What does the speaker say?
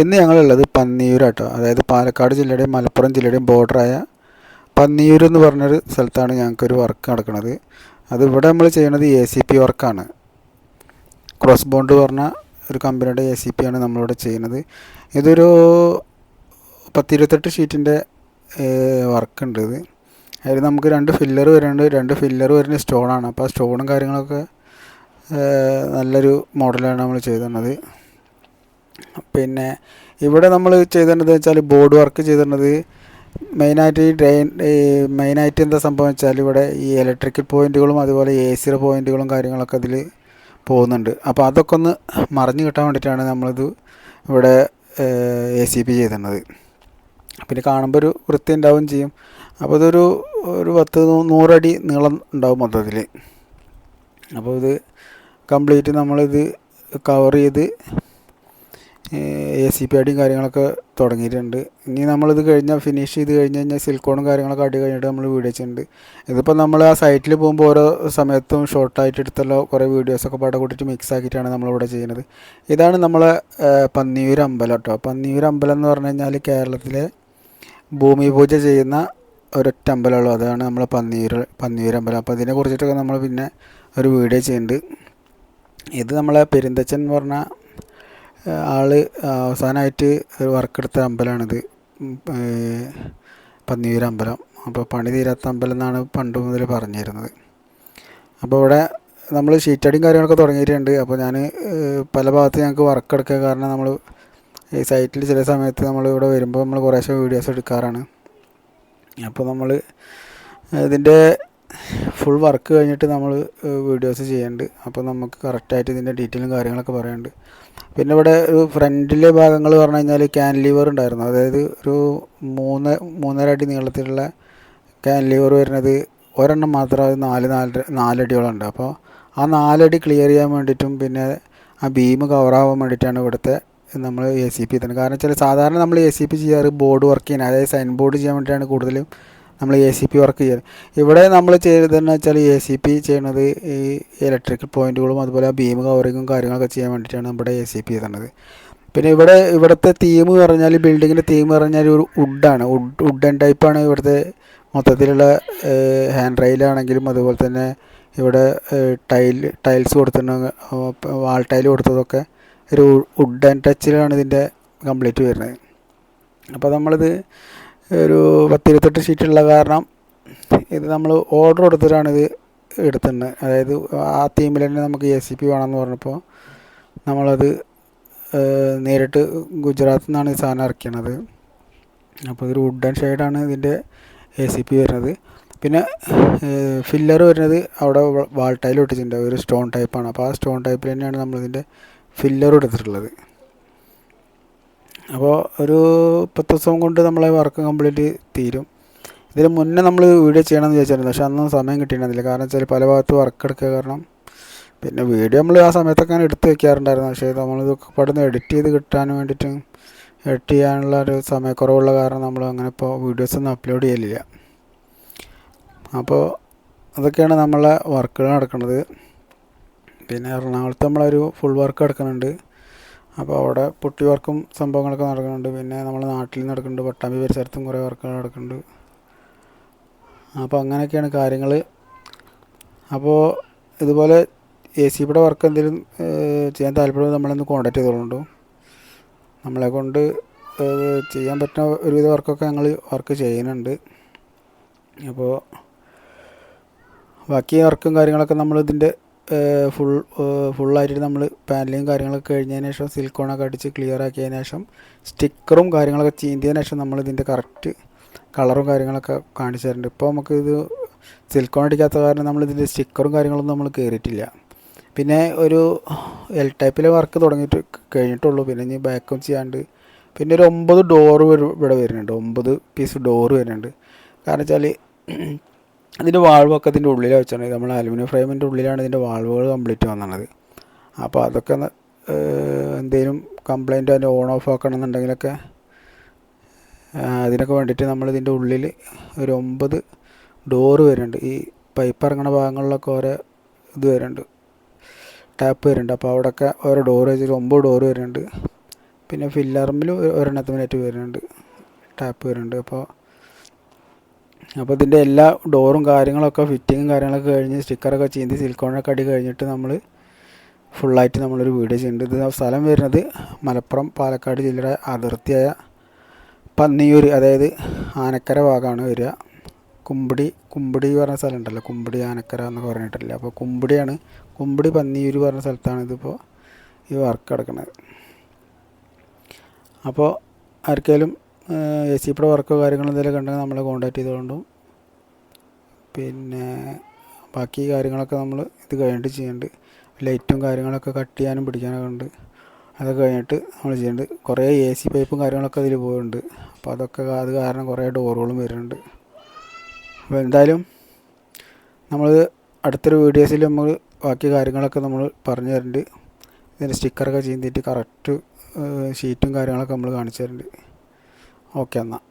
ഇന്ന് ഞങ്ങളുള്ളത് പന്നിയൂരാട്ടോ. അതായത് പാലക്കാട് ജില്ലയുടെയും മലപ്പുറം ജില്ലയുടെയും ബോർഡറായ പന്നിയൂർ എന്ന് പറഞ്ഞൊരു സ്ഥലത്താണ് ഞങ്ങൾക്കൊരു വർക്ക് നടക്കുന്നത്. അത് ഇവിടെ നമ്മൾ ചെയ്യണത് എ സി പി വർക്കാണ് ക്രോസ് ബോണ്ട് പറഞ്ഞ ഒരു കമ്പനിയുടെ എ സി പി ആണ് നമ്മളിവിടെ ചെയ്യുന്നത്. ഇതൊരു പത്തിരുപത്തെട്ട് ഷീറ്റിന്റെ വർക്ക് ഉണ്ട് ഇത്. അതിൽ നമുക്ക് രണ്ട് ഫില്ലർ വരുന്നുണ്ട്. രണ്ട് ഫില്ലർ വരുന്ന സ്റ്റോണാണ് അപ്പോൾ ആ സ്റ്റോണും കാര്യങ്ങളൊക്കെ നല്ലൊരു മോഡലാണ് നമ്മൾ ചെയ്തിരുന്നത് പിന്നെ ഇവിടെ നമ്മൾ ചെയ്തിട്ടുണ്ടെന്ന് വെച്ചാൽ ബോർഡ് വർക്ക് ചെയ്തിട്ടുണ്ടത് മെയിനായിട്ട് ഈ ഡ്രെയിൻ മെയിനായിട്ട് എന്താ സംഭവം വെച്ചാൽ ഇവിടെ ഈ ഇലക്ട്രിക്കൽ പോയിന്റുകളും അതുപോലെ എ സിയുടെ പോയിന്റുകളും കാര്യങ്ങളൊക്കെ അതിൽ പോകുന്നുണ്ട്. അപ്പോൾ അതൊക്കെ ഒന്ന് മറിഞ്ഞു കിട്ടാൻ വേണ്ടിയിട്ടാണ് നമ്മളിത് ഇവിടെ എ സി പി ചെയ്തിരുന്നത്. പിന്നെ കാണുമ്പോൾ ഒരു വൃത്തി ഉണ്ടാവുകയും ചെയ്യും. അപ്പോൾ ഇതൊരു ഒരു പത്ത് നൂറടി നീളം ഉണ്ടാവും മൊത്തത്തിൽ അപ്പോൾ ഇത് കംപ്ലീറ്റ് നമ്മളിത് കവർ ചെയ്ത് എ സി പി അടിയും കാര്യങ്ങളൊക്കെ തുടങ്ങിയിട്ടുണ്ട്. ഇനി നമ്മളിത് കഴിഞ്ഞാൽ ഫിനിഷ് ചെയ്ത് കഴിഞ്ഞ് കഴിഞ്ഞാൽ സിൽക്കോണും കാര്യങ്ങളൊക്കെ അടി കഴിഞ്ഞിട്ട് നമ്മൾ വീഡിയോ ചെയ്യുന്നുണ്ട് ഇതിപ്പോൾ നമ്മൾ ആ സൈറ്റിൽ പോകുമ്പോൾ ഓരോ സമയത്തും ഷോർട്ടായിട്ട് എടുത്തുള്ള കുറേ വീഡിയോസൊക്കെ പാടെ കൂട്ടിയിട്ട് മിക്സ് ആക്കിയിട്ടാണ് നമ്മളിവിടെ ചെയ്യുന്നത്. ഇതാണ് നമ്മളെ പന്നിയൂർ അമ്പലം കേട്ടോ പന്നിയൂർ അമ്പലം എന്ന് പറഞ്ഞു കഴിഞ്ഞാൽ കേരളത്തിലെ ഭൂമി പൂജ ചെയ്യുന്ന ഒരൊറ്റ അമ്പലമുള്ളൂ. അതാണ് നമ്മൾ പന്നിയൂർ പന്നിയൂർ അമ്പലം. അപ്പോൾ അതിനെ കുറിച്ചിട്ടൊക്കെ നമ്മൾ പിന്നെ ഒരു വീഡിയോ ചെയ്യുന്നുണ്ട്. ഇത് നമ്മളെ പെരുന്തച്ചൻ എന്ന് പറഞ്ഞ ആൾ അവസാനമായിട്ട് ഒരു വർക്ക് എടുത്ത അമ്പലമാണിത് പന്നിയൂർ അമ്പലം. അപ്പോൾ പണി തീരാത്ത അമ്പലം എന്നാണ് പണ്ട് മുതൽ പറഞ്ഞിരുന്നത്. അപ്പോൾ ഇവിടെ നമ്മൾ ഷീറ്റടിയും കാര്യങ്ങളൊക്കെ തുടങ്ങിയിട്ടുണ്ട്. അപ്പോൾ ഞാൻ പല ഭാഗത്ത് ഞങ്ങൾക്ക് വർക്ക് എടുക്കുക കാരണം നമ്മൾ ഈ സൈറ്റിൽ ചില സമയത്ത് നമ്മൾ ഇവിടെ വരുമ്പോൾ നമ്മൾ കുറേശ്ശെ വീഡിയോസ് എടുക്കാറാണ്. അപ്പോൾ നമ്മൾ ഇതിന്റെ ഫുൾ വർക്ക് കഴിഞ്ഞിട്ട് നമ്മൾ വീഡിയോസ് ചെയ്യുന്നുണ്ട് അപ്പോൾ നമുക്ക് കറക്റ്റായിട്ട് ഇതിന്റെ ഡീറ്റെയിലും കാര്യങ്ങളൊക്കെ പറയാനുണ്ട് പിന്നെ ഇവിടെ ഒരു ഫ്രണ്ടിലെ ഭാഗങ്ങൾ പറഞ്ഞു കഴിഞ്ഞാൽ ക്യാൻ ലീവർ ഉണ്ടായിരുന്നു. അതായത് ഒരു മൂന്ന് മൂന്നര അടി നീളത്തിലുള്ള ക്യാൻ ലീവർ വരുന്നത് ഒരെണ്ണം മാത്രം അത് നാല് നാല് നാലടിയോളം ഉണ്ട് അപ്പോൾ ആ നാലടി ക്ലിയർ ചെയ്യാൻ വേണ്ടിയിട്ടും പിന്നെ ആ ബീം കവറാവാൻ വേണ്ടിയിട്ടാണ് ഇവിടുത്തെ നമ്മൾ എ സി പി തന്നെ കാരണം വെച്ചാൽ സാധാരണ നമ്മൾ എ സി പി ചെയ്യാറ് ബോർഡ് വർക്ക് ചെയ്യാൻ അതായത് സൈൻ ബോർഡ് ചെയ്യാൻ വേണ്ടിയിട്ടാണ് കൂടുതലും നമ്മൾ എ സി പി വർക്ക് ചെയ്യുന്നത് ഇവിടെ നമ്മൾ ചെയ്തതെന്ന് വെച്ചാൽ എ സി പി ചെയ്യണത് ഈ ഇലക്ട്രിക്കൽ പോയിന്റുകളും അതുപോലെ ബീം കവറിങ്ങും കാര്യങ്ങളൊക്കെ ചെയ്യാൻ വേണ്ടിയിട്ടാണ് നമ്മുടെ എ സി പി ചെയ്തത് പിന്നെ ഇവിടെ ഇവിടുത്തെ തീം പറഞ്ഞാൽ ബിൽഡിങ്ങിന്റെ തീം പറഞ്ഞാൽ ഒരു വുഡാണ് വുഡ് വുഡൻ ടൈപ്പാണ് ഇവിടുത്തെ മൊത്തത്തിലുള്ള ഹാൻഡ് റെയിലാണെങ്കിലും അതുപോലെ തന്നെ ഇവിടെ ടൈൽ ടൈൽസ് കൊടുത്തിട്ടുണ്ട് വാൾ ടൈൽ കൊടുത്തതൊക്കെ ഒരു വുഡൻ ടച്ചിലാണ് ഇതിന്റെ കംപ്ലീറ്റ് വരുന്നത്. അപ്പോൾ നമ്മളിത് ഒരു പത്തിരുപത്തെട്ട് ഷീറ്റുള്ള കാരണം ഇത് നമ്മൾ ഓർഡർ കൊടുത്തിട്ടാണ് ഇത് എടുത്തിട്ടുണ്ട് അതായത് ആ തീമിൽ തന്നെ നമുക്ക് എ സി പി വേണമെന്ന് പറഞ്ഞപ്പോൾ നമ്മളത് നേരിട്ട് ഗുജറാത്തിൽ നിന്നാണ് ഈ സാധനം ഇറക്കിയത് അപ്പോൾ ഇതൊരു വുഡൻ ഷെയ്ഡാണ് ഇതിന്റെ എ സി പി വരുന്നത്. പിന്നെ ഫില്ലർ വരുന്നത് അവിടെ വാൾ ടൈൽ ഒട്ടിച്ചിട്ടുണ്ട്. ഒരു സ്റ്റോൺ ടൈപ്പാണ് അപ്പോൾ ആ സ്റ്റോൺ ടൈപ്പിൽ തന്നെയാണ് നമ്മളിതിന്റെ ഫില്ലർ എടുത്തിട്ടുള്ളത്. അപ്പോൾ ഒരു പത്ത് ദിവസം കൊണ്ട് നമ്മളെ വർക്ക് കംപ്ലീറ്റ് തീരും. ഇതിന് മുന്നേ നമ്മൾ വീഡിയോ ചെയ്യണമെന്ന് വിചാരിച്ചിരുന്നു. പക്ഷെ അന്നും സമയം കിട്ടിയിരുന്നില്ല. കാരണം വെച്ചാൽ പല ഭാഗത്ത് വർക്ക് എടുക്കുക കാരണം പിന്നെ വീഡിയോ നമ്മൾ ആ സമയത്തൊക്കെ എടുത്ത് വെക്കാറുണ്ടായിരുന്നു. പക്ഷേ നമ്മളിതൊക്കെ പെട്ടെന്ന് എഡിറ്റ് ചെയ്ത് കിട്ടാൻ വേണ്ടിയിട്ട് എഡിറ്റ് ചെയ്യാനുള്ള ഒരു സമയക്കുറവുള്ള കാരണം നമ്മൾ അങ്ങനെ ഇപ്പോൾ വീഡിയോസ് ഒന്നും അപ്ലോഡ് ചെയ്യലില്ല. അപ്പോൾ അതൊക്കെയാണ് നമ്മളെ വർക്കുകൾ നടക്കുന്നത് പിന്നെ എറണാകുളത്ത് നമ്മളൊരു ഫുൾ വർക്ക് നടക്കുന്നുണ്ട് അപ്പോൾ അവിടെ പുട്ടി വർക്കും സംഭവങ്ങളൊക്കെ നടക്കുന്നുണ്ട്. പിന്നെ നമ്മുടെ നാട്ടിൽ നടക്കുന്നുണ്ട്. പട്ടാമ്പി പരിസരത്തും കുറേ വർക്കുകൾ നടക്കുന്നുണ്ട്. അപ്പോൾ അങ്ങനെയൊക്കെയാണ് കാര്യങ്ങൾ. അപ്പോൾ ഇതുപോലെ എ സി ബിയുടെ വർക്ക് എന്തെങ്കിലും ചെയ്യാൻ താല്പര്യം നമ്മളൊന്ന് കോൺടാക്ട് ചെയ്തോളൂ. നമ്മളെ കൊണ്ട് ചെയ്യാൻ പറ്റുന്ന ഒരുവിധ വർക്കൊക്കെ ഞങ്ങൾ വർക്ക് ചെയ്യുന്നുണ്ട്. അപ്പോൾ ബാക്കി വർക്കും കാര്യങ്ങളൊക്കെ നമ്മൾ ഇതിന്റെ ഫുൾ ഫുള്ളായിട്ട് നമ്മൾ പാനലിങ് കാര്യങ്ങളൊക്കെ കഴിഞ്ഞതിന് ശേഷം സിലിക്കോണൊക്കെ അടിച്ച് ക്ലിയർ ആക്കിയതിന് ശേഷം സ്റ്റിക്കറും കാര്യങ്ങളൊക്കെ ചീന്തിയതിന് ശേഷം നമ്മൾ ഇതിന്റെ കറക്റ്റ് കളറും കാര്യങ്ങളൊക്കെ കാണിച്ചു തരുന്നുണ്ട്. ഇപ്പോൾ നമുക്ക് ഇത് അടിക്കാത്ത കാരണം നമ്മൾ ഇതിന്റെ സ്റ്റിക്കറും കാര്യങ്ങളൊന്നും നമ്മൾ കയറിയിട്ടില്ല പിന്നെ ഒരു എൽ ടൈപ്പിലെ വർക്ക് തുടങ്ങിയിട്ട് കഴിഞ്ഞിട്ടുള്ളൂ. പിന്നെ ഇനി ബാക്കും ചെയ്യാണ്ട് പിന്നെ ഒരു ഒമ്പത് ഡോറ് ഇവിടെ വരുന്നുണ്ട്. ഒമ്പത് പീസ് ഡോറ് വരുന്നുണ്ട്. കാരണം വെച്ചാൽ ഇതിന്റെ വാൾവൊക്കെ ഇതിന്റെ ഉള്ളിലാണ് വെച്ചിട്ടുണ്ടെങ്കിൽ നമ്മൾ അലുമിനിയം ഫ്രെയിമിന്റെ ഉള്ളിലാണ് ഇതിന്റെ വാൾവുകൾ കംപ്ലീറ്റ് വന്നത് അപ്പോൾ അതൊക്കെ എന്തെങ്കിലും കംപ്ലൈന്റ് അതിന്റെ ഓൺ ഓഫ് ആക്കണമെന്നുണ്ടെങ്കിലൊക്കെ അതിനൊക്കെ വേണ്ടിയിട്ട് നമ്മൾ ഇതിന്റെ ഉള്ളിൽ ഒരു ഒമ്പത് ഡോറ് വരുന്നുണ്ട്. ഈ പൈപ്പ് ഇറങ്ങുന്ന ഭാഗങ്ങളിലൊക്കെ ഓരോ ഇത് വരുന്നുണ്ട്. ടാപ്പ് വരുന്നുണ്ട്. അപ്പോൾ അവിടെയൊക്കെ ഓരോ ഡോറ് വെച്ചിട്ട് ഒമ്പത് ഡോറ് വരുന്നുണ്ട്. പിന്നെ ഫില്ലറിൽ ഒരെണ്ണത്തിനായിട്ട് വരുന്നുണ്ട്. ടാപ്പ് വരുന്നുണ്ട്. അപ്പോൾ അപ്പോൾ ഇതിന്റെ എല്ലാ ഡോറും കാര്യങ്ങളൊക്കെ ഫിറ്റിങ്ങും കാര്യങ്ങളൊക്കെ കഴിഞ്ഞ് സ്റ്റിക്കറൊക്കെ ചീന്തി സിലിക്കോണൊക്കെ അടി കഴിഞ്ഞിട്ട് നമ്മൾ ഫുള്ളായിട്ട് നമ്മളൊരു വീഡിയോ ചെയ്യുന്നുണ്ട്. ഇത് സ്ഥലം വരുന്നത് മലപ്പുറം പാലക്കാട് ജില്ലയുടെ അതിർത്തിയായ പന്നിയൂർ അതായത് ആനക്കര ഭാഗമാണ് വരിക. കുമ്പിടി കുമ്പിടി പറഞ്ഞ സ്ഥലം ഉണ്ടല്ലോ കുമ്പിടി ആനക്കര എന്നൊക്കെ പറഞ്ഞിട്ടില്ല. അപ്പോൾ കുമ്പിടിയാണ് കുമ്പിടി പന്നിയൂർ പറഞ്ഞ സ്ഥലത്താണ് ഇതിപ്പോൾ ഈ വർക്ക് കിടക്കുന്നത് അപ്പോൾ ആർക്കെങ്കിലും എ സി പിയുടെ വർക്കോ കാര്യങ്ങളോ എന്തെങ്കിലും കണ്ടെങ്കിൽ നമ്മളെ കോൺടാക്ട് ചെയ്തുകൊണ്ടും. പിന്നെ ബാക്കി കാര്യങ്ങളൊക്കെ നമ്മൾ ഇത് കഴിഞ്ഞിട്ട് ചെയ്യുന്നുണ്ട് ലൈറ്റും കാര്യങ്ങളൊക്കെ കട്ട് ചെയ്യാനും പിടിക്കാനൊക്കെ ഉണ്ട്. അതൊക്കെ കഴിഞ്ഞിട്ട് നമ്മൾ ചെയ്യുന്നുണ്ട് കുറേ എ സി പൈപ്പും കാര്യങ്ങളൊക്കെ അതിൽ പോകുന്നുണ്ട് അപ്പോൾ അതൊക്കെ അത് കാരണം കുറേ ഡോറുകളും വരുന്നുണ്ട്. അപ്പോൾ എന്തായാലും നമ്മൾ അടുത്തൊരു വീഡിയോസിൽ നമ്മൾ ബാക്കി കാര്യങ്ങളൊക്കെ നമ്മൾ പറഞ്ഞു തരുന്നുണ്ട് ഇതിന്റെ സ്റ്റിക്കറൊക്കെ ചെയ്തിട്ട് കറക്റ്റ് ഷീറ്റും കാര്യങ്ങളൊക്കെ നമ്മൾ കാണിച്ചു തരുന്നുണ്ട് ഓക്കെ എന്നാൽ